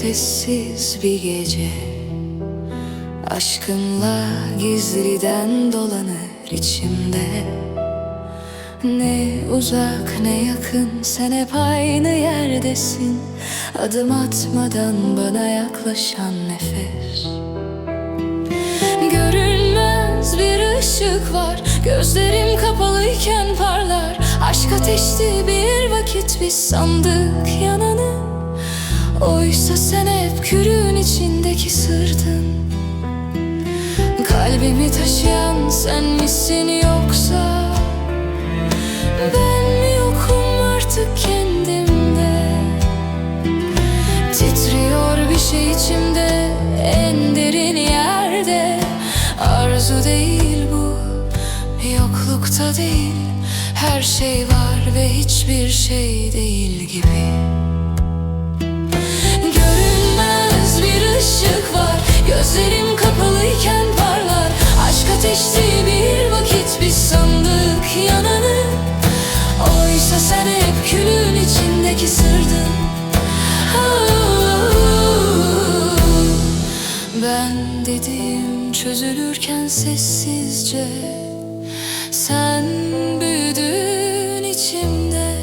sessiz bir gece. Aşkınla gizliden dolanır içimde. Ne uzak ne yakın sen hep aynı yerdesin. Adım atmadan bana yaklaşan nefes. Görünmez bir ışık var. Gözlerim kapalıyken parlar. Aşk ateşti bir vakit biz sandık yananı Oysa sen hep külün içindeki sırdın. Kalbimi taşıyan sen misin yoksa? Ben mi yokum artık kendimde? Titriyor bir şey içimde en derin yerde. Arzu değil bu yoklukta değil. Her şey var ve hiçbir şey değil gibi çözülürken sessizce Sen büyüdün içimde.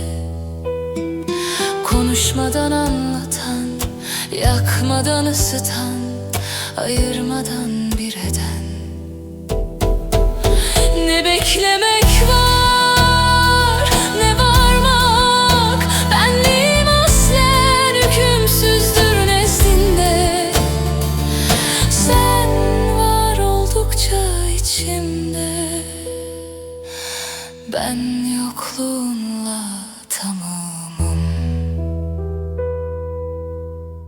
Konuşmadan anlatan Yakmadan ısıtan Ayırmadan bir eden. Ne beklemek Ben yokluğunla tamam